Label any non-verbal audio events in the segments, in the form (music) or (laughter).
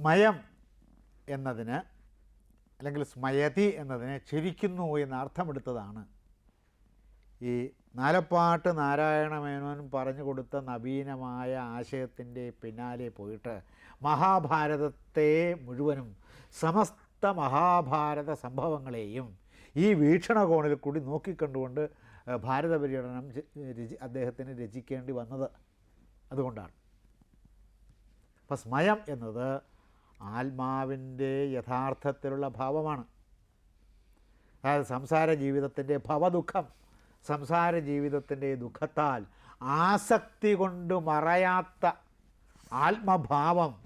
സ്മയം എന്നതിന് അല്ലെങ്കിൽ സ്മയതി എന്നതിനെ ചിരിക്കുന്നു എന്ന് അർത്ഥമെടുത്തതാണ്. ഈ നാലപ്പാട്ട് നാരായണ മേനോൻ പറഞ്ഞു കൊടുത്ത നവീനമായ ആശയത്തിന്റെ പിന്നാലെ പോയിട്ട് മഹാഭാരതത്തെ മുഴുവനും സമസ്ത മഹാഭാരത സംഭവങ്ങളെയും ഈ വീക്ഷണകോണിൽ കൂടി നോക്കിക്കണ്ടുകൊണ്ട് ഭാരത പര്യടനം രചി അദ്ദേഹത്തിന് രചിക്കേണ്ടി വന്നത് അതുകൊണ്ടാണ്. അപ്പം സ്മയം എന്നത് ആത്മാവിന്റെ യഥാർത്ഥത്തിലുള്ള ഭാവമാണ്. അതായത് സംസാര ജീവിതത്തിന്റെ ഭവദുഃഖം സംസാര ജീവിതത്തിന്റെ ദുഃഖത്താൽ ആസക്തി കൊണ്ട് മറയാത്ത ആത്മഭാവം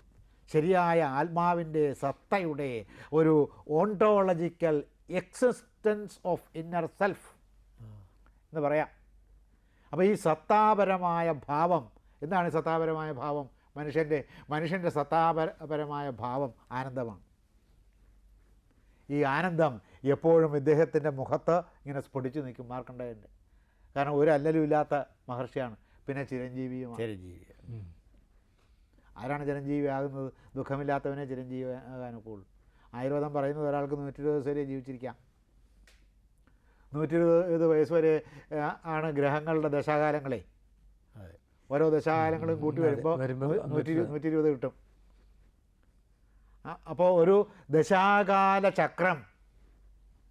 ശരിയായ ആത്മാവിന്റെ സത്തയുടെ ഒരു ontological existence of inner self എന്ന് പറയാം. അപ്പോൾ ഈ സത്താപരമായ ഭാവം എന്താണ് സത്താപരമായ ഭാവം? മനുഷ്യന്റെ മനുഷ്യന്റെ സത്താപരപരമായ ഭാവം ആനന്ദമാണ്. ഈ ആനന്ദം എപ്പോഴും ഇദ്ദേഹത്തിന്റെ മുഖത്ത് ഇങ്ങനെ സ്ഫുടിച്ചു നിൽക്കും മാർക്കണ്ടേന്റെ കാരണം ഒരു അല്ലലും ഇല്ലാത്ത മഹർഷിയാണ് പിന്നെ ചിരഞ്ജീവിയുമാണ്. ചിരഞ്ജീവി ആരാണ് ചിരഞ്ജീവി ആകുന്നത്? ദുഃഖമില്ലാത്തവനെ ചിരഞ്ജീവി ആകാനൊക്കെ ഉള്ളൂ. ആയുർവേദം പറയുന്നത് ഒരാൾക്ക് നൂറ്റി ഇരുപത് ദിവസം വരെ ജീവിച്ചിരിക്കാം. നൂറ്റി ഇരുപത് വയസ്സ് വരെ ആണ് ഗ്രഹങ്ങളുടെ ദശാകാലങ്ങളെ. ഓരോ ദശകാലങ്ങളും കൂട്ടി വരുമ്പോൾ നൂറ്റി നൂറ്റി ഇരുപത് കിട്ടും. അപ്പോൾ ഒരു ദശാകാല ചക്രം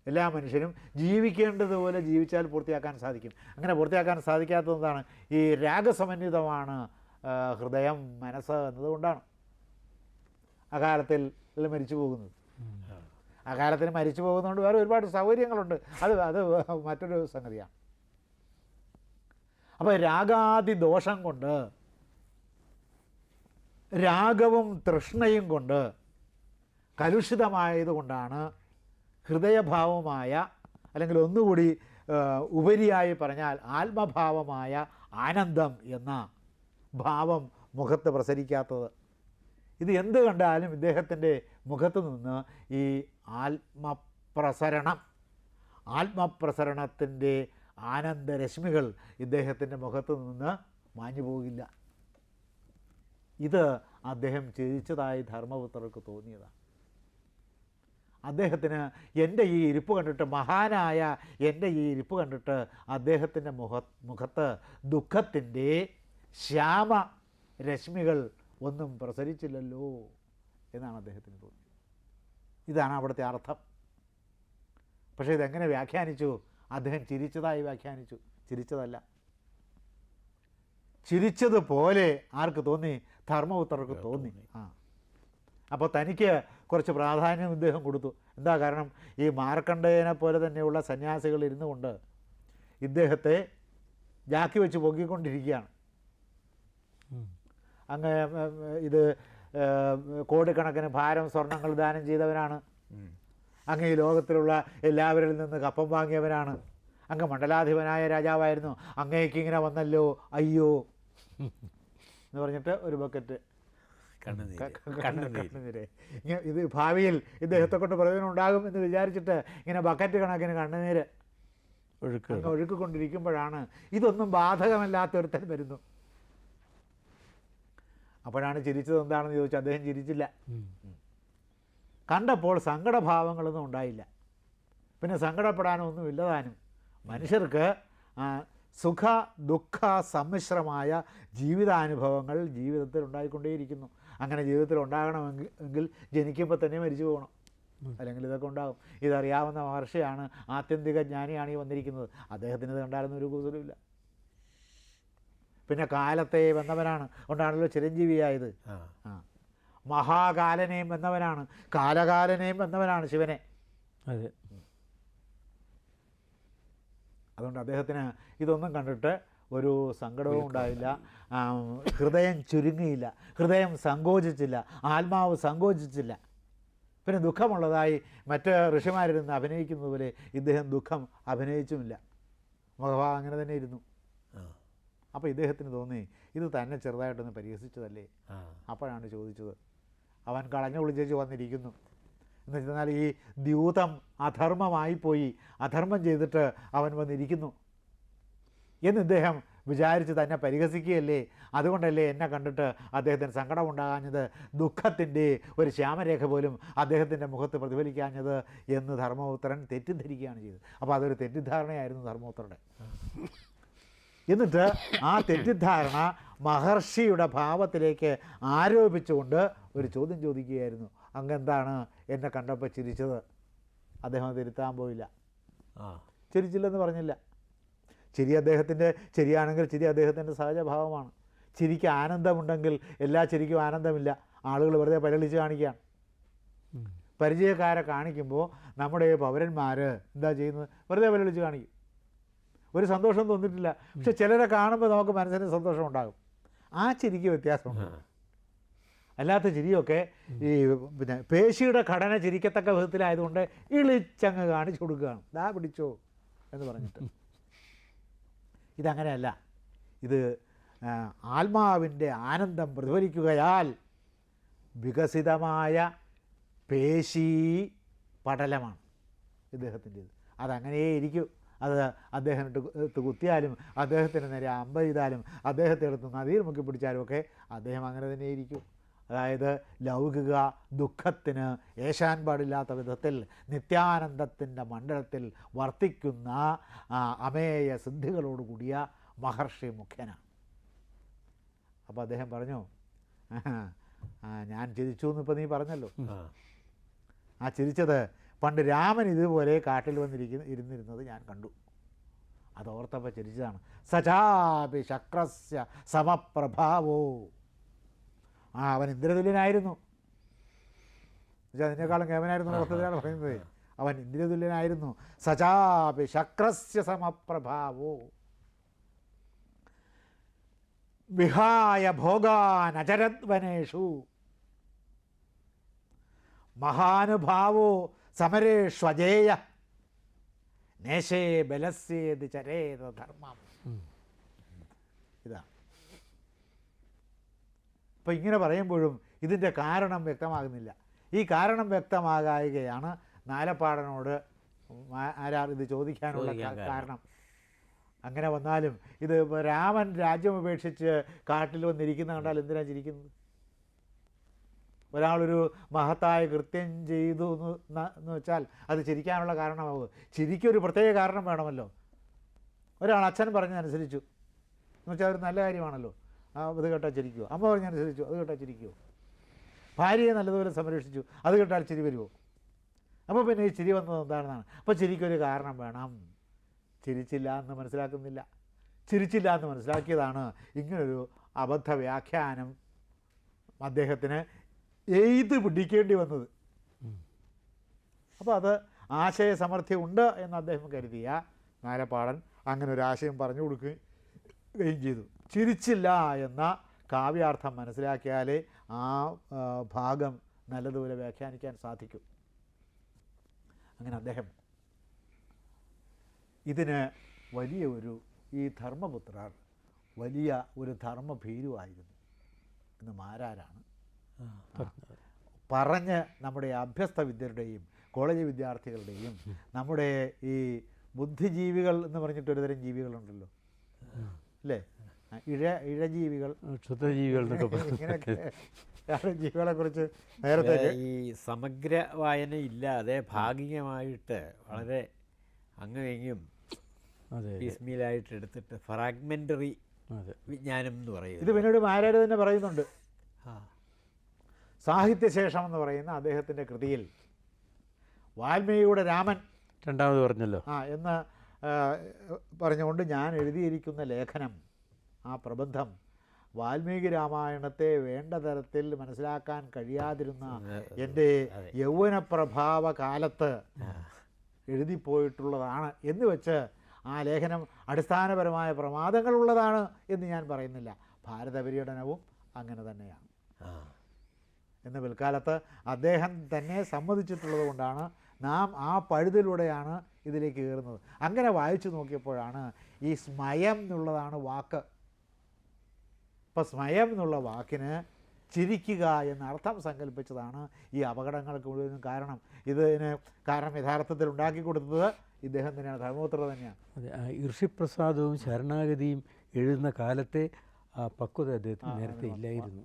എല്ലാ മനുഷ്യനും ജീവിക്കേണ്ടതുപോലെ ജീവിച്ചാൽ പൂർത്തിയാക്കാൻ സാധിക്കും. അങ്ങനെ പൂർത്തിയാക്കാൻ സാധിക്കാത്തതാണ് ഈ രാഗസമന്വിതമാണ് ഹൃദയം മനസ്സ് എന്നതുകൊണ്ടാണ് അകാലത്തിൽ മരിച്ചു പോകുന്നത്. അകാലത്തിൽ മരിച്ചു പോകുന്നതുകൊണ്ട് വേറെ ഒരുപാട് സൗകര്യങ്ങളുണ്ട്. അത് അത് മറ്റൊരു സംഗതിയാണ്. അപ്പോൾ രാഗാദി ദോഷം കൊണ്ട് രാഗവും തൃഷ്ണയും കൊണ്ട് കലുഷിതമായതുകൊണ്ടാണ് ഹൃദയഭാവമായ അല്ലെങ്കിൽ ഒന്നുകൂടി ഉപരിയായി പറഞ്ഞാൽ ആത്മഭാവമായ ആനന്ദം എന്ന ഭാവം മുഖത്ത് പ്രസരിക്കാത്തത്. ഇത് എന്ത് കണ്ടാലും ഇദ്ദേഹത്തിന്റെ മുഖത്ത് നിന്ന് ഈ ആത്മപ്രസരണം ആത്മപ്രസരണത്തിന്റെ ആനന്ദരശ്മികൾ ഇദ്ദേഹത്തിന്റെ മുഖത്ത് നിന്ന് മാഞ്ഞു പോകില്ല. ഇത് അദ്ദേഹം ചിരിച്ചതായി ധർമ്മപുത്രർക്ക് തോന്നിയതാണ് അദ്ദേഹത്തിന് എന്റെ ഈ ഇരിപ്പ് കണ്ടിട്ട് മഹാനായ എന്റെ ഈ ഇരിപ്പ് കണ്ടിട്ട് അദ്ദേഹത്തിന്റെ മുഖ മുഖത്ത് ദുഃഖത്തിന്റെ ശ്യാമ രശ്മികൾ ഒന്നും പ്രസരിച്ചില്ലല്ലോ എന്നാണ് അദ്ദേഹത്തിന് തോന്നിയത്. ഇതാണ് അവിടുത്തെ അർത്ഥം. പക്ഷേ ഇതെങ്ങനെ വ്യാഖ്യാനിച്ചു? അദ്ദേഹം ചിരിച്ചതായി വ്യാഖ്യാനിച്ചു. ചിരിച്ചതല്ല. ചിരിച്ചതുപോലെ ആർക്ക് തോന്നി? ധർമ്മപുത്രർക്ക് തോന്നി. ആ. അപ്പോൾ തനിക്ക് കുറച്ച് പ്രാധാന്യം ഇദ്ദേഹം കൊടുത്തു. എന്താ കാരണം? ഈ മാർക്കണ്ഡേയനെ പോലെ തന്നെയുള്ള സന്യാസികൾ ഇരുന്നു കൊണ്ട് ഇദ്ദേഹത്തെ ജാക്കി വെച്ച് പൊക്കിക്കൊണ്ടിരിക്കുകയാണ്. അങ്ങ് ഇത് കോടിക്കണക്കിന് ഭാരം സ്വർണങ്ങൾ ദാനം ചെയ്തവനാണ്. അങ്ങ് ഈ ലോകത്തിലുള്ള എല്ലാവരിൽ നിന്ന് കപ്പം വാങ്ങിയവനാണ്. അങ്ങ് മണ്ഡലാധിപനായ രാജാവായിരുന്നു. അങ്ങേക്ക് ഇങ്ങനെ വന്നല്ലോ. അയ്യോ. എന്ന് പറഞ്ഞിട്ട് ഒരു ബക്കറ്റ് കണ്ണുനീര്. ഇങ്ങനെ ഇത് ഭാവിയിൽ ഇദ്ദേഹത്തെ കൊണ്ട് പ്രയോജനം ഉണ്ടാകും എന്ന് വിചാരിച്ചിട്ട് ഇങ്ങനെ ബക്കറ്റ് കണക്കിന് കണ്ണുനീര് ഒഴുക്ക്. ഒഴുക്കിക്കൊണ്ടിരിക്കുമ്പോഴാണ് ഇതൊന്നും ബാധകമല്ലാത്ത ഒരുത്തൻ വരുന്നു. അപ്പോഴാണ് ചിരിച്ചത് എന്താണെന്ന് ചോദിച്ചാൽ അദ്ദേഹം ചിരിച്ചില്ല. കണ്ടപ്പോൾ സങ്കടഭാവങ്ങളൊന്നും ഉണ്ടായില്ല. പിന്നെ സങ്കടപ്പെടാനൊന്നും ഇല്ലതാനും. മനുഷ്യർക്ക് സുഖ ദുഃഖ സമ്മിശ്രമായ ജീവിതാനുഭവങ്ങൾ ജീവിതത്തിൽ ഉണ്ടായിക്കൊണ്ടേയിരിക്കുന്നു. അങ്ങനെ ജീവിതത്തിൽ ഉണ്ടാകണമെങ്കിൽ എങ്കിൽ ജനിക്കുമ്പോൾ തന്നെ മരിച്ചു പോകണം. അല്ലെങ്കിൽ ഇതൊക്കെ ഉണ്ടാകും. ഇതറിയാവുന്ന മഹർഷിയാണ് ആത്യന്തിക ജ്ഞാനിയാണ് ഈ വന്നിരിക്കുന്നത്. അദ്ദേഹത്തിന് ഇത് കണ്ടാലൊന്നും ഒരു കൂസലുമില്ല പിന്നെ കാലത്തെ വന്നവനാണ് കൊണ്ടാണല്ലോ ചിരഞ്ജീവിയായത്. ആ. മഹാകാലനെയും എന്നവനാണ് കാലകാലനെയും എന്നവനാണ് ശിവനെ. അതെ. അതുകൊണ്ട് അദ്ദേഹത്തിന് ഇതൊന്നും കണ്ടിട്ട് ഒരു സങ്കടവും ഉണ്ടായില്ല. ഹൃദയം ചുരുങ്ങിയില്ല. ഹൃദയം സങ്കോചിച്ചില്ല. ആത്മാവ് സങ്കോചിച്ചില്ല. പിന്നെ ദുഃഖമുള്ളതായി മറ്റ് ഋഷിമാരിരുന്ന് അഭിനയിക്കുന്നത് പോലെ ഇദ്ദേഹം ദുഃഖം അഭിനയിച്ചുമില്ല. മഹാ അങ്ങനെ തന്നെ ഇരുന്നു. അപ്പോൾ ഇദ്ദേഹത്തിന് തോന്നി ഇത് തന്നെ ചെറുതായിട്ടൊന്ന് പരിഹസിച്ചതല്ലേ? അപ്പോഴാണ് ചോദിച്ചത്. അവൻ കളഞ്ഞു വിളിച്ചേച്ച് വന്നിരിക്കുന്നു. എന്ന് വെച്ചാൽ ഈ ദ്യൂതം അധർമ്മമായിപ്പോയി അധർമ്മം ചെയ്തിട്ട് അവൻ വന്നിരിക്കുന്നു. എന്ന് ഇദ്ദേഹം വിചാരിച്ച് തന്നെ പരിഹസിക്കുകയല്ലേ? അതുകൊണ്ടല്ലേ എന്നെ കണ്ടിട്ട് അദ്ദേഹത്തിന് സങ്കടമുണ്ടാകാഞ്ഞത്? ദുഃഖത്തിന്റെ ഒരു ശ്യാമരേഖ പോലും അദ്ദേഹത്തിന്റെ മുഖത്ത് പ്രതിഫലിക്കാഞ്ഞത് എന്ന് ധർമ്മപുത്രൻ തെറ്റിദ്ധരിക്കുകയാണ് ചെയ്തത്. അപ്പോൾ അതൊരു തെറ്റിദ്ധാരണയായിരുന്നു ധർമ്മപുത്രന്റെ. എന്നിട്ട് ആ തെറ്റിദ്ധാരണ മഹർഷിയുടെ ഭാവത്തിലേക്ക് ആരോപിച്ചുകൊണ്ട് ഒരു ചോദ്യം ചോദിക്കുകയായിരുന്നു. അങ്ങെന്താണ് എന്നെ കണ്ടപ്പോൾ ചിരിച്ചത്? അദ്ദേഹം തിരുത്താൻ പോയില്ല. ആ. ചിരിച്ചില്ലെന്ന് പറഞ്ഞില്ല. ചിരി അദ്ദേഹത്തിന്റെ ചിരിയാണെങ്കിൽ ചിരി അദ്ദേഹത്തിന്റെ സഹജഭാവമാണ്. ചിരിക്ക് ആനന്ദമുണ്ടെങ്കിൽ എല്ലാ ചിരിക്കും ആനന്ദമില്ല. ആളുകൾ വെറുതെ പരിളിച്ച് കാണിക്കുകയാണ്. പരിചയക്കാരെ കാണിക്കുമ്പോൾ നമ്മുടെ പൗരന്മാർ എന്താ ചെയ്യുന്നത്? വെറുതെ പരിളിച്ച് കാണിക്കും. ഒരു സന്തോഷം തോന്നിയിട്ടില്ല. പക്ഷെ ചിലരെ കാണുമ്പോൾ നമുക്ക് മനസ്സിന് സന്തോഷം ഉണ്ടാകും. ആ ചിരിക്ക് വ്യത്യാസമുണ്ട്. അല്ലാത്ത ചിരിയൊക്കെ ഈ പിന്നെ പേശിയുടെ ഘടന ചിരിക്കത്തക്ക വിധത്തിലായതുകൊണ്ട് ഇളിച്ചങ്ങ് കാണിച്ചു കൊടുക്കുകയാണ്. ദാ പിടിച്ചോ എന്ന് പറഞ്ഞിട്ട്. (laughs) ഇതങ്ങനെയല്ല. ഇത് ആത്മാവിന്റെ ആനന്ദം പ്രതിഫലിക്കുകയാൽ വികസിതമായ പേശി പടലമാണ് ഇദ്ദേഹത്തിന്റേത്. അതങ്ങനെയേ ഇരിക്കൂ അത് അദ്ദേഹം എടുത്ത് കുത്തിയാലും അദ്ദേഹത്തിന് നേരെ അമ്പ ചെയ്താലും അദ്ദേഹത്തെ എടുത്ത് നദിയിൽ മുക്കി പിടിച്ചാലും ഒക്കെ അദ്ദേഹം അങ്ങനെ തന്നെ ഇരിക്കും. അതായത് ലൗകിക ദുഃഖത്തിന് ഏശാൻ പാടില്ലാത്ത വിധത്തിൽ നിത്യാനന്ദത്തിന്റെ മണ്ഡലത്തിൽ വർത്തിക്കുന്ന അമേയ സിദ്ധികളോട് കൂടിയ മഹർഷി മുഖ്യനാണ്. അപ്പോൾ അദ്ദേഹം പറഞ്ഞു ഞാൻ ചിരിച്ചു എന്നിപ്പോൾ നീ പറഞ്ഞല്ലോ. ആ ചിരിച്ചത് പണ്ട് രാമൻ ഇതുപോലെ കാട്ടിൽ വന്നിരിക്കുന്ന ഇരുന്നിരുന്നത് ഞാൻ കണ്ടു. അത് ഓർത്തപ്പോൾ ചിരിച്ചതാണ്. സചാപി ശക്രസ്യ സമപ്രഭാവോ. ആ അവൻ ഇന്ദ്രതുല്യനായിരുന്നു. അതിനേക്കാളും കേവനായിരുന്നു ഓർത്തതിനാണ് പറയുന്നത്. അവൻ ഇന്ദ്രതുല്യനായിരുന്നു. സചാപി ശക്രസ്യ സമപ്രഭാവോ. വിഹായ ഭോഗാൻ അചരദ്വനേഷു മഹാനുഭാവോ സമരേഷ്വജേയ നേശേ ബലസ്യേത് ചരേത ധർമ്മം. ഇതാ. അപ്പോൾ ഇങ്ങനെ പറയുമ്പോഴും ഇതിന്റെ കാരണം വ്യക്തമാകുന്നില്ല. ഈ കാരണം വ്യക്തമാകായികയാണ് നാലപ്പാടനോട് ആരാ ആരാർ ഇത് ചോദിക്കാനുള്ള കാരണം. കാരണം. അങ്ങനെ വന്നാലും ഇത് രാമൻ രാജ്യം ഉപേക്ഷിച്ച് കാട്ടിൽ വന്നിരിക്കുന്ന കണ്ടാൽ എന്തിനാണ് ചിരിക്കുന്നത്? ഒരാളൊരു മഹത്തായ കൃത്യം ചെയ്തു എന്ന് വെച്ചാൽ അത് ചിരിക്കാനുള്ള കാരണമാവുക. ചിരിക്കൊരു പ്രത്യേക കാരണം വേണമല്ലോ. ഒരാൾ അച്ഛൻ പറഞ്ഞതനുസരിച്ചു. എന്ന് വെച്ചാൽ ഒരു നല്ല കാര്യമാണല്ലോ. അത് കേട്ടാൽ ചിരിക്കുമോ അമ്മ പറഞ്ഞതനുസരിച്ചു. അത് കേട്ടാൽ ചിരിക്കുമോ ഭാര്യയെ നല്ലതുപോലെ സംരക്ഷിച്ചു. അത് കേട്ടാൽ ചിരി വരുമോ അപ്പോൾ പിന്നെ ഈ ചിരി വന്നത് എന്താണെന്നാണ്. അപ്പോൾ ചിരിക്കൊരു കാരണം വേണം. ചിരിച്ചില്ല എന്ന് മനസ്സിലാക്കുന്നില്ല. ചിരിച്ചില്ല എന്ന് മനസ്സിലാക്കിയതാണ് ഇങ്ങനൊരു അബദ്ധ വ്യാഖ്യാനം അദ്ദേഹത്തിന് എയ്ത് പിടിക്കേണ്ടി വന്നത്. അപ്പോൾ അത് ആശയസമർത്ഥ്യം ഉണ്ട് എന്ന് അദ്ദേഹം കരുതിയ നാലപ്പാടൻ അങ്ങനെ ഒരു ആശയം പറഞ്ഞു കൊടുക്കുകയും ചെയ്തു. ചിരിച്ചില്ല എന്ന കാവ്യാർത്ഥം മനസ്സിലാക്കിയാലേ ആ ആ, ഭാഗം നല്ലതുപോലെ വ്യാഖ്യാനിക്കാൻ സാധിക്കും. അങ്ങനെ അദ്ദേഹം ഇതിന് വലിയ ഒരു ഈ ധർമ്മപുത്രർ വലിയ ഒരു ധർമ്മഭീരുവായിരുന്നു. എന്ന് മാരാരാണ്? പറഞ്ഞ് നമ്മുടെ അഭ്യസ്ത വിദ്യരുടെയും കോളേജ് വിദ്യാർത്ഥികളുടെയും നമ്മുടെ ഈ ബുദ്ധിജീവികൾ എന്ന് പറഞ്ഞിട്ട് ഒരുതരം ജീവികളുണ്ടല്ലോ. അല്ലേ? ഇഴ ഇഴജീവികൾ. ക്ഷുദ്രജീവികൾ. ജീവികളെ കുറിച്ച് നേരത്തെ ഈ സമഗ്ര വായന ഇല്ലാതെ ഭാഗികമായിട്ട് വളരെ അങ്ങനെയും പീസ്മീലായിട്ട് എടുത്തിട്ട് ഫ്രാഗ്മെന്ററി അതെ. വിജ്ഞാനം എന്ന് ഇത് പറയുന്നത് പിന്നീട് മാരാര് തന്നെ പറയുന്നുണ്ട്. ആ, സാഹിത്യശേഷം എന്ന് പറയുന്ന അദ്ദേഹത്തിന്റെ കൃതിയിൽ വാൽമീകിയുടെ രാമൻ രണ്ടാമത് പറഞ്ഞല്ലോ. ആ എന്ന് പറഞ്ഞുകൊണ്ട് ഞാൻ എഴുതിയിരിക്കുന്ന ലേഖനം ആ പ്രബന്ധം വാൽമീകി രാമായണത്തെ വേണ്ട തരത്തിൽ മനസ്സിലാക്കാൻ കഴിയാതിരുന്ന എന്റെ. യൗവനപ്രഭാവ കാലത്ത് എഴുതിപ്പോയിട്ടുള്ളതാണ് എന്ന് വെച്ച് ആ ലേഖനം അടിസ്ഥാനപരമായ പ്രമാദങ്ങളുള്ളതാണ് എന്ന് ഞാൻ പറയുന്നില്ല. ഭാരത പര്യടനവും അങ്ങനെ തന്നെയാണ്. ആ, എന്ന് പിൽക്കാലത്ത് അദ്ദേഹം തന്നെ സമ്മതിച്ചിട്ടുള്ളത് കൊണ്ടാണ് നാം ആ പഴുതിലൂടെയാണ് ഇതിലേക്ക് കയറുന്നത്. അങ്ങനെ വായിച്ചു നോക്കിയപ്പോഴാണ് ഈ സ്മയം എന്നുള്ളതാണ് വാക്ക്. ഇപ്പം സ്മയം എന്നുള്ള വാക്കിന് ചിരിക്കുക എന്ന അർത്ഥം സങ്കല്പിച്ചതാണ് ഈ അപകടങ്ങൾക്ക് മുഴുവനും കാരണം. ഇതിന് കാരണം യഥാർത്ഥത്തിൽ ഉണ്ടാക്കി കൊടുത്തത് ഇദ്ദേഹം തന്നെയാണ് ധർമ്മപുത്ര തന്നെയാണ്. അതെ ഋഷിപ്രസാദവും ശരണാഗതിയും എഴുതുന്ന കാലത്തെ ആ പക്വത അദ്ദേഹത്തിന് നേരത്തെ ഇല്ലായിരുന്നു.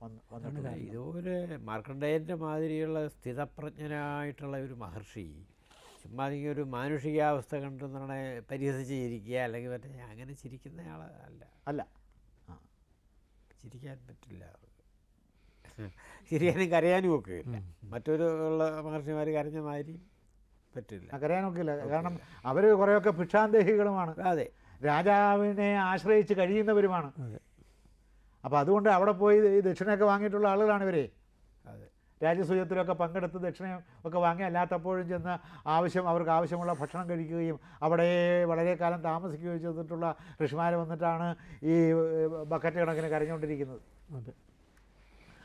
ഇതുപോലെ മാർക്കണ്ഡേയന്റെ മാതിരിയുള്ള സ്ഥിതപ്രജ്ഞനായിട്ടുള്ള ഒരു മഹർഷി ചുമ്മാ ഒരു മാനുഷികാവസ്ഥ കണ്ട് നമ്മളെ പരിഹസിച്ച് ചിരിക്കുക അല്ലെങ്കിൽ മറ്റേ അങ്ങനെ ചിരിക്കുന്ന ആൾ അല്ല. അല്ല ചിരിക്കാൻ പറ്റില്ല. അവർക്ക് ചിരിക്കാനും കരയാനും ഒക്കെ ഇല്ല. മറ്റൊരു ഉള്ള മഹർഷിമാർ കരഞ്ഞ മാതിരി പറ്റില്ല. കരയാനൊക്കെ ഇല്ല. കാരണം അവർ കുറേയൊക്കെ ഭിക്ഷാന്തേഹികളുമാണ്. അതെ. രാജാവിനെ ആശ്രയിച്ച് കഴിയുന്നവരുമാണ്. അതെ. അപ്പോൾ അതുകൊണ്ട് അവിടെ പോയി ഈ ദക്ഷിണയൊക്കെ വാങ്ങിയിട്ടുള്ള ആളുകളാണ് ഇവരെ. അതെ രാജ്യസൂയത്തിലൊക്കെ പങ്കെടുത്ത് ദക്ഷിണയും ഒക്കെ വാങ്ങി അല്ലാത്തപ്പോഴും ചെന്ന് ആവശ്യം അവർക്ക് ആവശ്യമുള്ള ഭക്ഷണം കഴിക്കുകയും അവിടെ വളരെ കാലം താമസിക്കുകയും ചെയ്തിട്ടുള്ള ഋഷിമാർ വന്നിട്ടാണ് ഈ ബക്കറ്റ് കണക്കിന് കരഞ്ഞുകൊണ്ടിരിക്കുന്നത്. അതെ.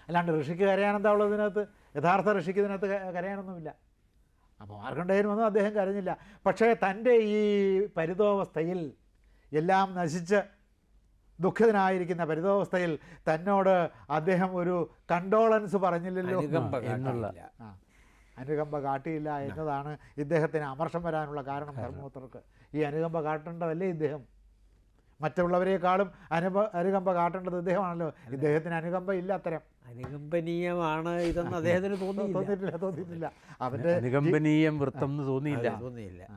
അല്ലാണ്ട് ഋഷിക്ക് കരയാനെന്താ ഉള്ളത് ഇതിനകത്ത്? യഥാർത്ഥ ഋഷിക്ക് ഇതിനകത്ത് കരയാനൊന്നുമില്ല. അപ്പോൾ മാർക്കണ്ഡേയൻ വന്നു അദ്ദേഹം കരഞ്ഞില്ല. പക്ഷേ തന്റെ ഈ പരിതോവസ്ഥയിൽ എല്ലാം നശിച്ച് ദുഃഖിതനായിരിക്കുന്ന പരിതോവസ്ഥയിൽ തന്നോട് അദ്ദേഹം ഒരു കണ്ടോളൻസ് പറഞ്ഞില്ലല്ലോ. എന്നുള്ള- അനുകമ്പ കാട്ടിയില്ല എന്നതാണ് ഇദ്ദേഹത്തിന് അമർഷം വരാനുള്ള കാരണം ധർമ്മപുത്രർക്ക്. ഈ അനുകമ്പ കാട്ടേണ്ടതല്ലേ ഇദ്ദേഹം? മറ്റുള്ളവരെക്കാളും അനുഭ അനുകമ്പ കാട്ടേണ്ടത് ഇദ്ദേഹമാണല്ലോ. ഇദ്ദേഹത്തിന് അനുകമ്പ ഇല്ല അത്തരം. അനുകമ്പനീയമാണ് ഇതെന്ന് അദ്ദേഹത്തിന് തോന്നിയില്ല. തോന്നിയിട്ടില്ല തോന്നിയിട്ടില്ല. അവന്റെ അനുകമ്പനീയം വൃത്തം എന്ന് തോന്നിയില്ല. തോന്നിയില്ല.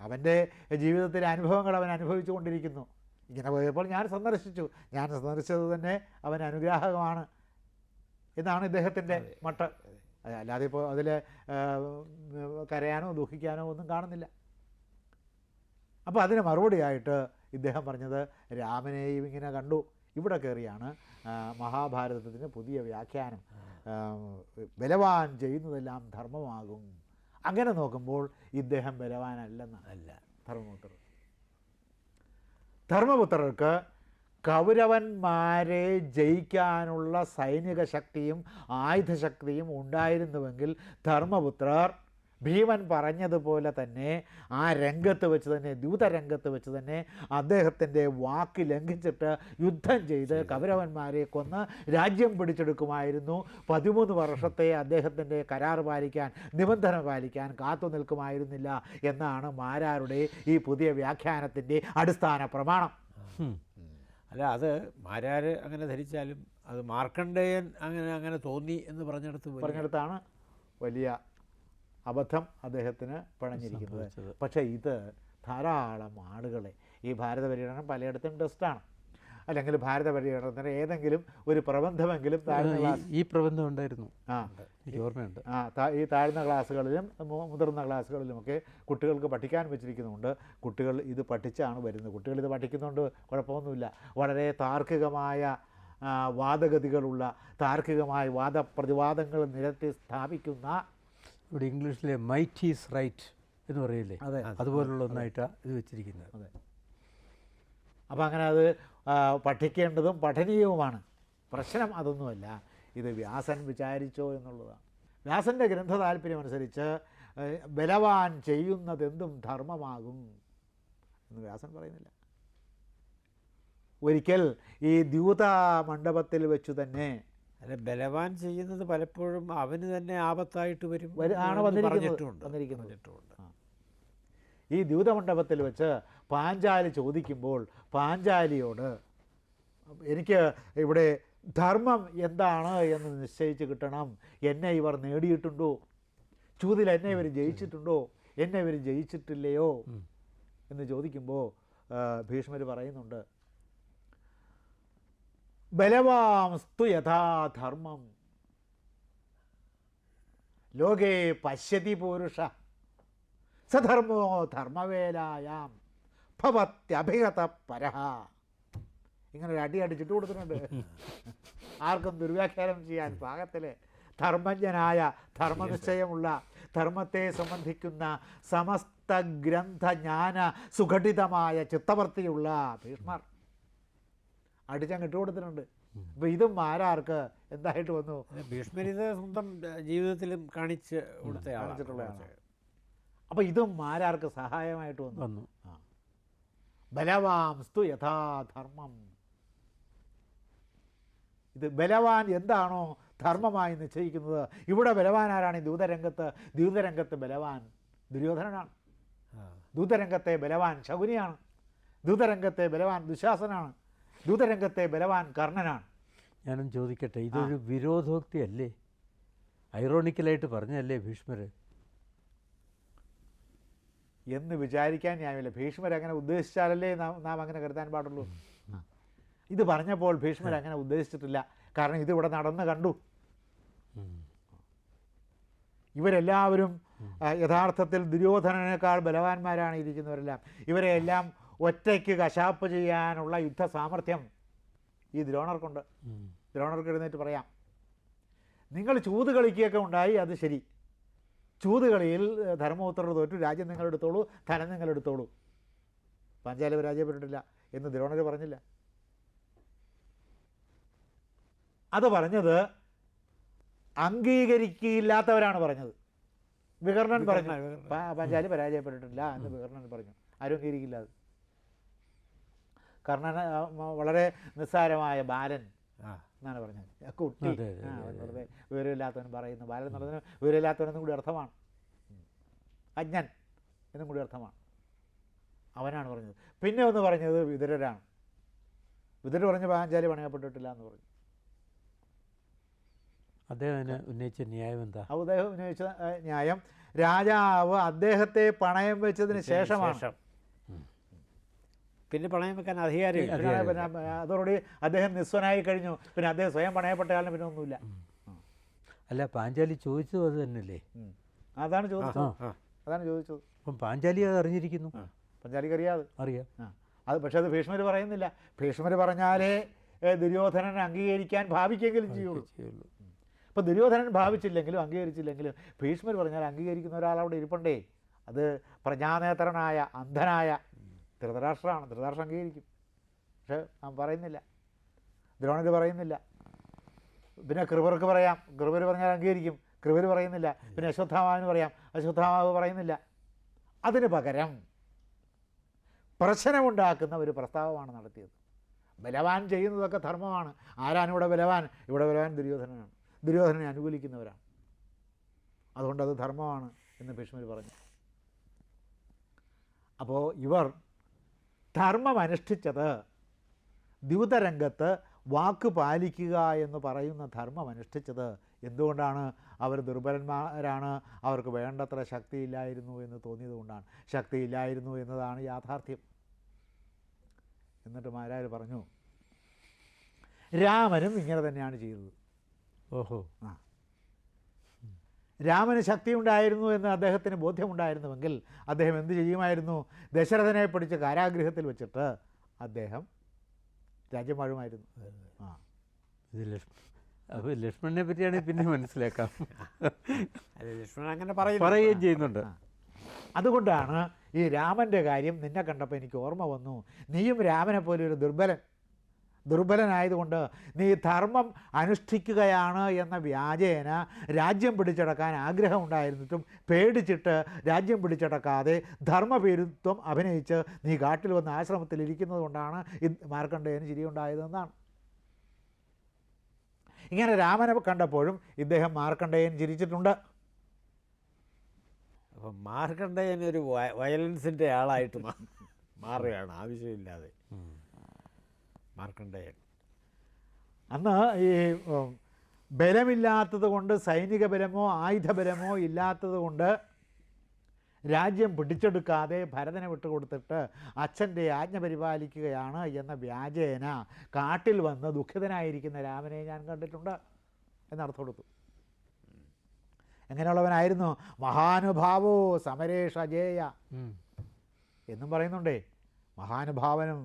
അവന്റെ ജീവിതത്തിലെ അനുഭവങ്ങൾ അവൻ അനുഭവിച്ചു കൊണ്ടിരിക്കുന്നു ഇങ്ങനെ പോയപ്പോൾ ഞാൻ സന്ദർശിച്ചു. ഞാൻ സന്ദർശിച്ചത് തന്നെ അവൻ അനുഗ്രാഹകമാണ് എന്നാണ് ഇദ്ദേഹത്തിന്റെ മട്ട്. അല്ലാതെ ഇപ്പോൾ അതിൽ കരയാനോ ദുഃഖിക്കാനോ ഒന്നും കാണുന്നില്ല. അപ്പോൾ അതിന് മറുപടിയായിട്ട് ഇദ്ദേഹം പറഞ്ഞത് രാമനെയും ഇങ്ങനെ കണ്ടു. ഇവിടെ കയറിയാണ് മഹാഭാരതത്തിന് പുതിയ വ്യാഖ്യാനം. ബലവാൻ ചെയ്യുന്നതെല്ലാം ധർമ്മമാകും. അങ്ങനെ നോക്കുമ്പോൾ ഇദ്ദേഹം ബലവാനല്ലെന്നല്ല അല്ല. ധർമ്മപുത്രർ ധർമ്മപുത്രർക്ക് കൗരവന്മാരെ ജയിക്കാനുള്ള സൈനിക ശക്തിയും ആയുധശക്തിയും ഉണ്ടായിരുന്നുവെങ്കിൽ ധർമ്മപുത്രർ ഭീമൻ പറഞ്ഞതുപോലെ തന്നെ ആ രംഗത്ത് വെച്ച് തന്നെ ദൂതരംഗത്ത് വെച്ച് തന്നെ അദ്ദേഹത്തിന്റെ വാക്ക് ലംഘിച്ചിട്ട് യുദ്ധം ചെയ്ത് കൗരവന്മാരെ കൊന്ന് രാജ്യം പിടിച്ചെടുക്കുമായിരുന്നു. പതിമൂന്ന് വർഷത്തെ അദ്ദേഹത്തിന്റെ കരാർ പാലിക്കാൻ നിബന്ധന പാലിക്കാൻ കാത്തു നിൽക്കുമായിരുന്നില്ല എന്നാണ് മാരാരുടെ ഈ പുതിയ വ്യാഖ്യാനത്തിന്റെ അടിസ്ഥാന പ്രമാണം. അല്ല അത് മാരാർ അങ്ങനെ ധരിച്ചാലും അത് മാർക്കണ്ഡേയൻ അങ്ങനെ അങ്ങനെ തോന്നി എന്ന് പറഞ്ഞെടുത്ത് പറഞ്ഞെടുത്താണ് വലിയ അബദ്ധം അദ്ദേഹത്തിന് പണഞ്ഞിരിക്കുന്നത്. പക്ഷേ ഇത് ധാരാളം ആളുകളെ ഈ ഭാരത പര്യടനം പലയിടത്തും ടെസ്റ്റാണ് അല്ലെങ്കിൽ ഭാരത പര്യടനത്തിന് ഏതെങ്കിലും ഒരു പ്രബന്ധമെങ്കിലും താഴ്ന്ന ഈ- ക്ലാസ് ഈ പ്രബന്ധം ഉണ്ടായിരുന്നു. ആ. ഓർമ്മയുണ്ട്. ആ താ- ഈ താഴ്ന്ന ക്ലാസ്സുകളിലും മുതിർന്ന ക്ലാസ്സുകളിലുമൊക്കെ കുട്ടികൾക്ക് പഠിക്കാൻ വെച്ചിരിക്കുന്നുണ്ട്. കുട്ടികൾ ഇത് പഠിച്ചാണ് വരുന്നത്. കുട്ടികൾ ഇത് പഠിക്കുന്നുണ്ട് കുഴപ്പമൊന്നുമില്ല. വളരെ താർക്കികമായ വാദഗതികളുള്ള താർക്കികമായ വാദപ്രതിവാദങ്ങൾ നിരത്തി സ്ഥാപിക്കുന്ന ഇവിടെ ഇംഗ്ലീഷിലെ മൈറ്റ് ഈസ് റൈറ്റ് എന്ന് പറയില്ലേ? അതെ. അതുപോലുള്ള ഒന്നായിട്ടാണ് ഇത് വെച്ചിരിക്കുന്നത്. അതെ. അപ്പോൾ അങ്ങനെ അത് പഠിക്കേണ്ടതും പഠനീയവുമാണ്. പ്രശ്നം അതൊന്നുമല്ല. ഇത് വ്യാസൻ വിചാരിച്ചോ എന്നുള്ളതാണ്. വ്യാസന്റെ ഗ്രന്ഥ താല്പര്യമനുസരിച്ച് ബലവാൻ ചെയ്യുന്നതെന്തും ധർമ്മമാകും എന്ന് വ്യാസൻ പറയുന്നില്ല. ഒരിക്കൽ ഈ ദ്യൂത മണ്ഡപത്തിൽ വെച്ചു തന്നെ അല്ല ബലവാൻ ചെയ്യുന്നത് പലപ്പോഴും അവന് തന്നെ ആപത്തായിട്ട് വരും ആണ് വന്നിരിക്കുന്നത്. ഈ ദ്യൂതമണ്ഡപത്തിൽ വെച്ച് പാഞ്ചാലി ചോദിക്കുമ്പോൾ പാഞ്ചാലിയോട് എനിക്ക് ഇവിടെ ധർമ്മം എന്താണ് എന്ന് നിശ്ചയിച്ച് കിട്ടണം. എന്നെ ഇവർ നേടിയിട്ടുണ്ടോ? ചൂതിൽ എന്നെ ഇവർ ജയിച്ചിട്ടുണ്ടോ? എന്നെ ഇവർ ജയിച്ചിട്ടില്ലയോ? എന്ന് ചോദിക്കുമ്പോൾ ഭീഷ്മർ പറയുന്നുണ്ട് ബലവാംസ്തു യഥാധർമ്മം ലോകേ പശ്യതി പുരുഷ. സധർമ്മോ ധർമ്മവേലായാം. ഭവത്യഭിഗത പരഹ. ഇങ്ങനെ ഒരു അടി അടിച്ചിട്ട് കൊടുത്തിട്ടുണ്ട്. ആർക്കും ദുർവ്യാഖ്യാനം ചെയ്യാൻ പാകത്തിൽ ധർമ്മജ്ഞനായ ധർമ്മനിശ്ചയമുള്ള ധർമ്മത്തെ സംബന്ധിക്കുന്ന സമസ്ത ഗ്രന്ഥജ്ഞാന സുഘടിതമായ ചിത്തവർത്തിയുള്ള ഭീഷ്മർ. അടിച്ചങ്ങ് കൊടുത്തിട്ടുണ്ട്. അപ്പോൾ ഇതും ആരാർക്ക് എന്തായിട്ട് വന്നു? ഭീഷ്മർ ഇത് സ്വന്തം ജീവിതത്തിലും കാണിച്ച് കൊടുത്ത കാണിച്ചിട്ടുള്ളതാണ്. അപ്പോൾ ഇതും ആരാർക്ക് സഹായമായിട്ട് വന്നു? വന്നു. ബലവാംസ്തു യഥാധർമ്മം ഇത് ബലവാൻ എന്താണോ ധർമ്മമായി നിശ്ചയിക്കുന്നത്? ഇവിടെ ബലവാൻ ആരാണ് ഈ ദൂതരംഗത്ത്? ദൂതരംഗത്ത് ബലവാൻ ദുര്യോധനനാണ്. ദൂതരംഗത്തെ ബലവാൻ ശകുനിയാണ്. ദൂതരംഗത്തെ ബലവാൻ ദുശാസനാണ്. ദൂതരംഗത്തെ ബലവാൻ കർണനാണ്. ഞാനും ചോദിക്കട്ടെ ഇതൊരു വിരോധോക്തി അല്ലേ ഐറോണിക്കലായിട്ട് പറഞ്ഞല്ലേ ഭീഷ്മർ എന്ന് വിചാരിക്കാൻ ഞാനില്ല. ഭീഷ്മർ അങ്ങനെ ഉദ്ദേശിച്ചാലല്ലേ നാം അങ്ങനെ കരുതാൻ പാടുള്ളൂ. ഇത് പറഞ്ഞപ്പോൾ ഭീഷ്മർ അങ്ങനെ ഉദ്ദേശിച്ചിട്ടില്ല. കാരണം ഇതിവിടെ നടന്ന് കണ്ടു. ഇവരെല്ലാവരും യഥാർത്ഥത്തിൽ ദുര്യോധനനേക്കാൾ ബലവാന്മാരാണ് ഇരിക്കുന്നവരെല്ലാം. ഒറ്റയ്ക്ക് കശാപ്പ് ചെയ്യാനുള്ള യുദ്ധ സാമർഥ്യം ഈ ദ്രോണർക്കുണ്ട്. ദ്രോണർക്ക് എഴുന്നേറ്റ് പറയാം. നിങ്ങൾ ചൂത് കളിക്കുകയൊക്കെ ഉണ്ടായി അത് ശരി. ചൂത് കളിയിൽ ധർമ്മപുത്രർ തോറ്റു രാജ്യം നിങ്ങൾ എടുത്തോളൂ ധനം നിങ്ങൾ എടുത്തോളൂ പാഞ്ചാലി പരാജയപ്പെട്ടിട്ടില്ല എന്ന് ദ്രോണർ പറഞ്ഞില്ല. അത് പറഞ്ഞത് അംഗീകരിക്കില്ലാത്തവരാണ് പറഞ്ഞത്. വികർണൻ പറഞ്ഞു. പാഞ്ചാലി പരാജയപ്പെട്ടിട്ടില്ല എന്ന് വികർണൻ പറഞ്ഞു. ആരും അംഗീകരിക്കില്ല അത്. കർണൻ വളരെ നിസ്സാരമായ ബാലൻ എന്നാണ് പറഞ്ഞത്. കുട്ടി. വെറുതെ വിവരമില്ലാത്തവൻ പറയുന്നു. ബാലൻ എന്ന് പറഞ്ഞാൽ വിവരമില്ലാത്തവനെന്നും കൂടി അർത്ഥമാണ്. അജ്ഞൻ എന്നും കൂടി അർത്ഥമാണ്. അവനാണ് പറഞ്ഞത്. പിന്നെ ഒന്ന് പറഞ്ഞത് വിതുരരാണ്. വിതുര പറഞ്ഞ പാഞ്ചാലി പണയപ്പെട്ടിട്ടില്ല എന്ന് പറഞ്ഞു. അദ്ദേഹം ഉന്നയിച്ച ന്യായം എന്താ? അദ്ദേഹം ഉന്നയിച്ച ന്യായം രാജാവ് അദ്ദേഹത്തെ പണയം വെച്ചതിന് ശേഷമാണ്. ശേഷം. പിന്നെ പണയം വെക്കാൻ അധികാരമില്ല. പിന്നെ അതോടുകൂടി അദ്ദേഹം നിസ്വനായി കഴിഞ്ഞു. പിന്നെ അദ്ദേഹം സ്വയം പണയപ്പെട്ടയാളിന് പിന്നെ ഒന്നുമില്ല. അല്ല പാഞ്ചാലി ചോദിച്ചത് അത് തന്നെയല്ലേ. അതാണ് ചോദിച്ചത് അതാണ് ചോദിച്ചത് അപ്പം പാഞ്ചാലി അത് അറിഞ്ഞിരിക്കുന്നു. പാഞ്ചാലിക്ക് അറിയാതെ അറിയാം. അത് പക്ഷേ അത് ഭീഷ്മർ പറയുന്നില്ല. ഭീഷ്മർ പറഞ്ഞാലേ ദുര്യോധനൻ അംഗീകരിക്കാൻ ഭാവിക്കെങ്കിലും ചെയ്യുള്ളൂ. അപ്പം അപ്പോൾ ദുര്യോധനൻ ഭാവിച്ചില്ലെങ്കിലും അംഗീകരിച്ചില്ലെങ്കിലും ഭീഷ്മർ പറഞ്ഞാൽ അംഗീകരിക്കുന്ന ഒരാൾ അവിടെ ഇരിപ്പണ്ടേ. അത് പ്രജാനേത്രനായ അന്ധനായ ധൃതരാഷ്ട്രമാണ് ധൃതരാഷ്ട്രം അംഗീകരിക്കും. പക്ഷെ നാം പറയുന്നില്ല. ദ്രോണർ പറയുന്നില്ല. പിന്നെ കൃപർക്ക് പറയാം. കൃപർ പറഞ്ഞാൽ അംഗീകരിക്കും. കൃപർ പറയുന്നില്ല. പിന്നെ അശ്വത്ഥാമാവിന് പറയാം. അശ്വത്ഥാമാവ് പറയുന്നില്ല. അതിന് പകരം പ്രശ്നമുണ്ടാക്കുന്ന ഒരു പ്രസ്താവമാണ് നടത്തിയത്. ബലവാൻ ചെയ്യുന്നതൊക്കെ ധർമ്മമാണ്. ആരാണ് ഇവിടെ ബലവാൻ? ഇവിടെ ബലവാൻ ദുര്യോധനനാണ്. ദുര്യോധനനെ അനുകൂലിക്കുന്നവരാണ്. അതുകൊണ്ടത് അത് ധർമ്മമാണ് എന്ന് ഭീഷ്മർ പറഞ്ഞു. അപ്പോൾ ഇവർ ധർമ്മം അനുഷ്ഠിച്ചത് ദ്യൂതരംഗത്ത് വാക്ക് പാലിക്കുക എന്ന് പറയുന്ന ധർമ്മം അനുഷ്ഠിച്ചത് എന്തുകൊണ്ടാണ്? അവർ ദുർബലന്മാരാണ്. അവർക്ക് വേണ്ടത്ര ശക്തിയില്ലായിരുന്നു എന്ന് തോന്നിയതുകൊണ്ടാണ്. ശക്തിയില്ലായിരുന്നു എന്നതാണ് യാഥാർത്ഥ്യം. എന്നിട്ട് മാരാർ പറഞ്ഞു? രാമനും ഇങ്ങനെ തന്നെയാണ് ചെയ്തത്. ഓഹോ. രാമന് ശക്തി ഉണ്ടായിരുന്നു എന്ന് അദ്ദേഹത്തിന് ബോധ്യമുണ്ടായിരുന്നുവെങ്കിൽ അദ്ദേഹം എന്ത് ചെയ്യുമായിരുന്നു? ദശരഥനെ പിടിച്ച് കാരാഗൃഹത്തിൽ വെച്ചിട്ട് അദ്ദേഹം രാജ്യം വാഴുമായിരുന്നു ആ. ഇത് ലക്ഷ്മ അപ്പോൾ ലക്ഷ്മണനെ പറ്റിയാണെങ്കിൽ പിന്നെ മനസ്സിലാക്കാം. ലക്ഷ്മണൻ അങ്ങനെ പറയും പറയുകയും ചെയ്യുന്നുണ്ട്. അതുകൊണ്ടാണ് ഈ രാമന്റെ കാര്യം നിന്നെ കണ്ടപ്പോൾ എനിക്ക് ഓർമ്മ വന്നു. നീയും രാമനെ പോലെ ഒരു ദുർബലൻ ദുർബലനായതുകൊണ്ട് നീ ധർമ്മം അനുഷ്ഠിക്കുകയാണ് എന്ന വ്യാജേന രാജ്യം പിടിച്ചടക്കാൻ ആഗ്രഹമുണ്ടായിരുന്നിട്ടും പേടിച്ചിട്ട് രാജ്യം പിടിച്ചടക്കാതെ ധർമ്മപേരുത്വം അഭിനയിച്ച് നീ കാട്ടിൽ വന്ന് ആശ്രമത്തിൽ ഇരിക്കുന്നത് കൊണ്ടാണ് ഇത് മാർക്കണ്ഡേയന് ചിരിയുണ്ടായതെന്നാണ്. ഇങ്ങനെ രാമനെ കണ്ടപ്പോഴും ഇദ്ദേഹം മാർക്കണ്ഡേയൻ ചിരിച്ചിട്ടുണ്ട്. അപ്പം മാർക്കണ്ഡേയൻ ഒരു വയ- വയലൻസിന്റെ ആളായിട്ട് മാറുകയാണ് ആവശ്യമില്ലാതെ. മാർക്കണ്ഡേയൻ അന്ന് ഈ ബലമില്ലാത്തത് കൊണ്ട് സൈനിക ബലമോ ആയുധബലമോ ഇല്ലാത്തത് കൊണ്ട് രാജ്യം പിടിച്ചെടുക്കാതെ ഭരതനെ വിട്ടുകൊടുത്തിട്ട് അച്ഛന്റെ ആജ്ഞ പരിപാലിക്കുകയാണ് എന്ന വ്യാജേന കാട്ടിൽ വന്ന് ദുഃഖിതനായിരിക്കുന്ന രാമനെ ഞാൻ കണ്ടിട്ടുണ്ട് എന്നർത്ഥം കൊടുത്തു എങ്ങനെയുള്ളവനായിരുന്നു? മഹാനുഭാവോ സമരേഷ അജേയ ഉം. എന്നും പറയുന്നുണ്ടേ മഹാനുഭാവനും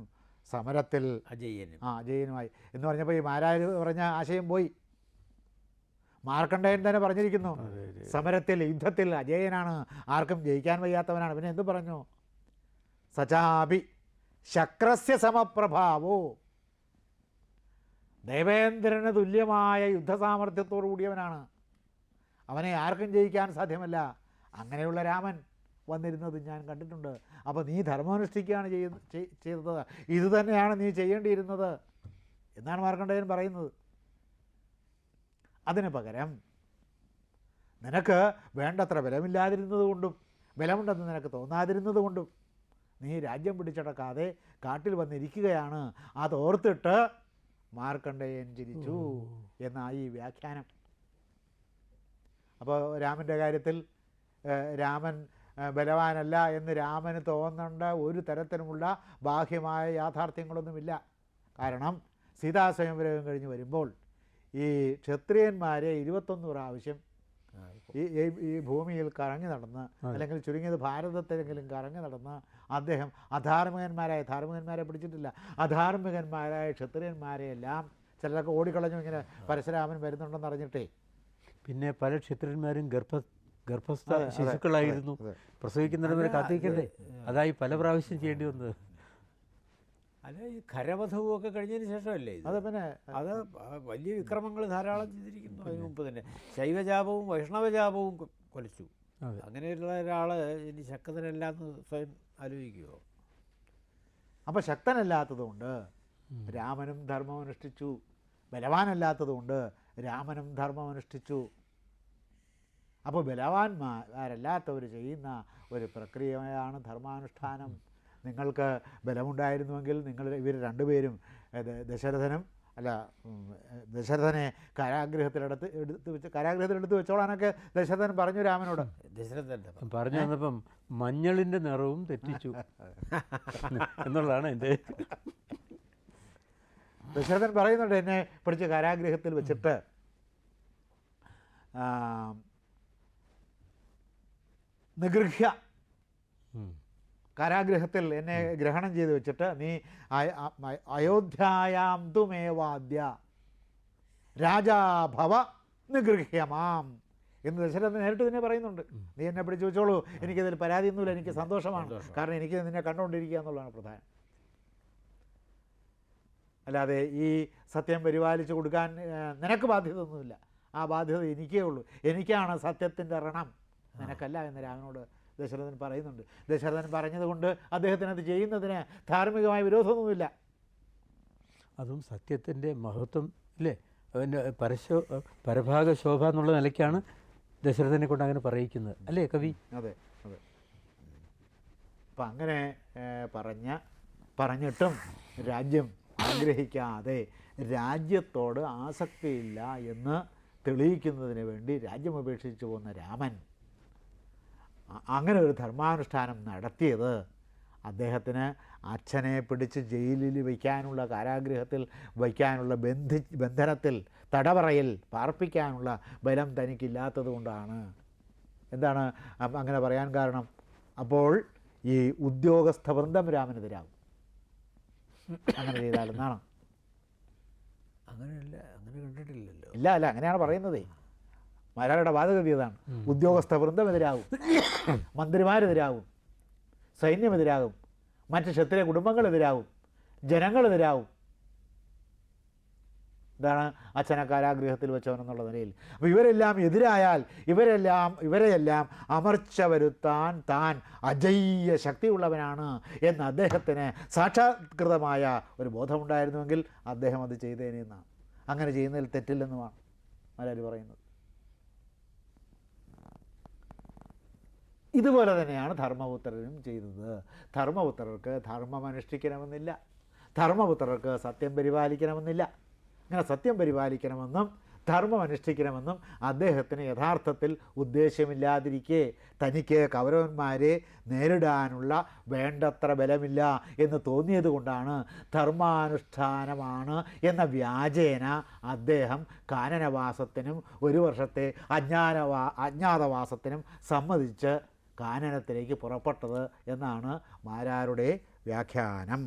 സമരത്തിൽ അജയ്യനും ആ അജയ്യനുമായി എന്ന് പറഞ്ഞപ്പോൾ ഈ മാരാര് പറഞ്ഞ ആശയം പോയി. മാർക്കണ്ഡേയൻ തന്നെ പറഞ്ഞിരിക്കുന്നു സമരത്തിൽ യുദ്ധത്തിൽ അജയനാണ് ആർക്കും ജയിക്കാൻ വയ്യാത്തവനാണ്. പിന്നെ എന്ത് പറഞ്ഞു? സചാപി ശക്രസ്യ സമപ്രഭാവോ. ദേവേന്ദ്രന് തുല്യമായ യുദ്ധസാമർഥ്യത്തോടു കൂടിയവനാണ് അവനെ ആർക്കും ജയിക്കാൻ സാധ്യമല്ല. അങ്ങനെയുള്ള രാമൻ വന്നിരുന്നത് ഞാൻ കണ്ടിട്ടുണ്ട്. അപ്പോൾ നീ ധർമ്മമനുഷ്ഠിക്കുകയാണ് ചെയ്യുന്ന ചെയ്- ചെയ്തത്. ഇത് തന്നെയാണ് നീ ചെയ്യേണ്ടിയിരുന്നത് എന്നാണ് മാർക്കണ്ഡേയൻ പറയുന്നത്. അതിന് പകരം നിനക്ക് വേണ്ടത്ര ബലമില്ലാതിരുന്നത് കൊണ്ടും ബലമുണ്ടെന്ന് നിനക്ക് തോന്നാതിരുന്നത് കൊണ്ടും നീ രാജ്യം പിടിച്ചടക്കാതെ കാട്ടിൽ വന്നിരിക്കുകയാണ്. അതോർത്തിട്ട് മാർക്കണ്ഡേയൻ ചിരിച്ചു എന്നായി ഈ വ്യാഖ്യാനം. അപ്പോൾ രാമന്റെ കാര്യത്തിൽ രാമൻ ബലവാനല്ല എന്ന് രാമന് തോന്നേണ്ട ഒരു തരത്തിലുമുള്ള ബാഹ്യമായ യാഥാർത്ഥ്യങ്ങളൊന്നുമില്ല. കാരണം സീതാസ്വയംവരം കഴിഞ്ഞ് വരുമ്പോൾ ഈ ക്ഷത്രിയന്മാരെ ഇരുപത്തൊന്ന് പ്രാവശ്യം ഈ ഈ- ഭൂമിയിൽ കറങ്ങി നടന്ന് അല്ലെങ്കിൽ ചുരുങ്ങിയത് ഭാരതത്തിലെങ്കിലും കറങ്ങി നടന്ന് അദ്ദേഹം അധാർമികന്മാരായ ധാർമ്മികന്മാരെ പിടിച്ചിട്ടില്ല. അധാർമികന്മാരായ ക്ഷത്രിയന്മാരെയെല്ലാം ചിലരൊക്കെ ഓടിക്കളഞ്ഞു ഇങ്ങനെ പരശുരാമൻ വരുന്നുണ്ടെന്ന് അറിഞ്ഞിട്ടേ. പിന്നെ പല ക്ഷത്രിയന്മാരും ഗർഭ ഗർഭസ്ഥ അതെ, അതെ, ശിശുക്കളായിരുന്നു. പ്രസവിക്കുന്നവരെ പ്രസവിക്കുന്നതിന് വരെ കാത്തിരിക്കണ്ടേ? അതായി പല പ്രാവശ്യം ചെയ്യേണ്ടി വന്നത്. അല്ല ഈ കരവധവും ഒക്കെ കഴിഞ്ഞതിന് ശേഷമല്ലേ ഇത്? അത് പിന്നെ അത് വലിയ വിക്രമങ്ങൾ ധാരാളം ചെയ്തിരിക്കുന്നു അതിന് മുമ്പ് തന്നെ. ശൈവജാപവും വൈഷ്ണവജാപവും കൊലച്ചു. അതെ. അങ്ങനെയുള്ള ഒരാൾ ഇനി ശക്തനല്ല എന്ന് സ്വയം ആലോചിക്കുമോ അപ്പോൾ ശക്തനല്ലാത്തതുകൊണ്ട് രാമനും ധർമ്മം അനുഷ്ഠിച്ചു ബലവാനല്ലാത്തതുകൊണ്ട് രാമനും ധർമ്മം അനുഷ്ഠിച്ചു അപ്പോൾ ബലവാന്മാരല്ലാത്തവർ ചെയ്യുന്ന ഒരു പ്രക്രിയയാണ് ധർമാനുഷ്ഠാനം. നിങ്ങൾക്ക് ബലമുണ്ടായിരുന്നുവെങ്കിൽ നിങ്ങൾ ഇവർ രണ്ടുപേരും ദശരഥനും അല്ല ദശരഥനെ കാരാഗ്രഹത്തിലെടുത്ത് എടുത്ത് വെച്ച് കാരാഗ്രഹത്തിലെടുത്ത് വെച്ചോളാനൊക്കെ ദശരഥൻ പറഞ്ഞു രാമനോട്. ദശരഥൻ പറഞ്ഞു വന്നപ്പം മഞ്ഞളിന്റെ നിറവും തെറ്റിച്ചു. എന്നുള്ളതാണ് എന്റെ ദശരഥൻ പറയുന്നുണ്ട് എന്നെ പിടിച്ച് കാരാഗ്രഹത്തിൽ വെച്ചിട്ട് ആ, നിഗൃഹ്യ കാരാഗ്രഹത്തിൽ എന്നെ ഗ്രഹണം ചെയ്ത് വെച്ചിട്ട് നീ അയോധ്യയാം തുമേവാദ്യ. രാജാഭവ നിഗൃഹ്യമാം എന്ന് ദശരഥൻ നേരിട്ട് തന്നെ പറയുന്നുണ്ട്. നീ എന്നെ പിടിച്ച് വെച്ചോളൂ. എനിക്കതിൽ പരാതിയൊന്നുമില്ല എനിക്ക് സന്തോഷമാണ്. കാരണം എനിക്ക് നിന്നെ കണ്ടുകൊണ്ടിരിക്കുക എന്നുള്ളതാണ് പ്രധാനം. അല്ലാതെ ഈ സത്യം പരിപാലിച്ചു കൊടുക്കാൻ നിനക്ക് നിനക്ക് ബാധ്യതയൊന്നുമില്ല. ആ ബാധ്യത എനിക്കേ ഉള്ളൂ. എനിക്കാണ് സത്യത്തിന്റെ ഋണം. നിനക്കല്ല എന്ന് രാമനോട് ദശരഥൻ പറയുന്നുണ്ട്. ദശരഥൻ പറഞ്ഞതുകൊണ്ട് അദ്ദേഹത്തിന് അത് ചെയ്യുന്നതിന് ധാർമ്മികമായ വിരോധമൊന്നുമില്ല. അതും സത്യത്തിന്റെ മഹത്വം ഇല്ലേ? അതിന്റെ പരശോ പരഭാഗ ശോഭ എന്നുള്ള നിലയ്ക്കാണ് ദശരഥനെ കൊണ്ട് അങ്ങനെ പറയിക്കുന്നത്. അല്ലേ കവി? അതെ അതെ. അപ്പം അങ്ങനെ പറഞ്ഞ പറഞ്ഞിട്ടും രാജ്യം ആഗ്രഹിക്കാതെ രാജ്യത്തോട് ആസക്തിയില്ല എന്ന് തെളിയിക്കുന്നതിന് വേണ്ടി രാജ്യം ഉപേക്ഷിച്ചു പോകുന്ന രാമൻ അങ്ങനെ ഒരു ധർമാനുഷ്ഠാനം നടത്തിയത് അദ്ദേഹത്തിന് അച്ഛനെ പിടിച്ച് ജയിലിൽ വയ്ക്കാനുള്ള കാരാഗ്രഹത്തിൽ വയ്ക്കാനുള്ള ബന്ധി ബന്ധനത്തിൽ തടവറയിൽ പാർപ്പിക്കാനുള്ള ബലം തനിക്കില്ലാത്തത് കൊണ്ടാണ്. എന്താണ് അങ്ങനെ പറയാൻ കാരണം? അപ്പോൾ ഈ ഉദ്യോഗസ്ഥ വൃന്ദം രാമനെതിരാകും. അങ്ങനെ ചെയ്താലെന്നാണ് അങ്ങനെയല്ല അങ്ങനെ കണ്ടിട്ടില്ലല്ലോ. ഇല്ല അല്ല അങ്ങനെയാണ് പറയുന്നതേ. മലയാളിയുടെ വാദഗതി അതാണ് ഉദ്യോഗസ്ഥ വൃന്ദം എതിരാകും മന്ത്രിമാരെതിരാകും. സൈന്യമെതിരാകും. മറ്റ് ക്ഷത്രിയ കുടുംബങ്ങളെതിരാകും. ജനങ്ങളെതിരാകും. ഇതാണ് അച്ഛനെ കാരാഗ്രഹത്തിൽ വെച്ചവനെന്നുള്ള നിലയിൽ. അപ്പോൾ ഇവരെല്ലാം എതിരായാൽ ഇവരെല്ലാം ഇവരെയെല്ലാം അമർച്ച വരുത്താൻ താൻ അജയ്യ ശക്തിയുള്ളവനാണ് എന്ന് അദ്ദേഹത്തിന് സാക്ഷാത്കൃതമായ ഒരു ബോധമുണ്ടായിരുന്നുവെങ്കിൽ അദ്ദേഹം അത് ചെയ്തേനെന്നാണ് അങ്ങനെ ചെയ്യുന്നതിൽ തെറ്റില്ലെന്നുമാണ് മലയാളി പറയുന്നത്. ഇതുപോലെ തന്നെയാണ് ധർമ്മപുത്രനും ചെയ്തത്. ധർമ്മപുത്രർക്ക് ധർമ്മം അനുഷ്ഠിക്കണമെന്നില്ല. ധർമ്മപുത്രർക്ക് സത്യം പരിപാലിക്കണമെന്നില്ല. അങ്ങനെ സത്യം പരിപാലിക്കണമെന്നും ധർമ്മം അനുഷ്ഠിക്കണമെന്നും അദ്ദേഹത്തിന് യഥാർത്ഥത്തിൽ ഉദ്ദേശ്യമില്ലാതിരിക്കെ തനിക്ക് കൗരവന്മാരെ നേരിടാനുള്ള വേണ്ടത്ര ബലമില്ല എന്ന് തോന്നിയത് കൊണ്ടാണ് ധർമാനുഷ്ഠാനമാണ് എന്ന വ്യാജേന അദ്ദേഹം കാനനവാസത്തിനും ഒരു വർഷത്തെ അജ്ഞാനവാ അജ്ഞാതവാസത്തിനും സമ്മതിച്ച് കാനനത്തിലേക്ക് പുറപ്പെട്ടത് എന്നാണ് മാരാരുടെ വ്യാഖ്യാനം.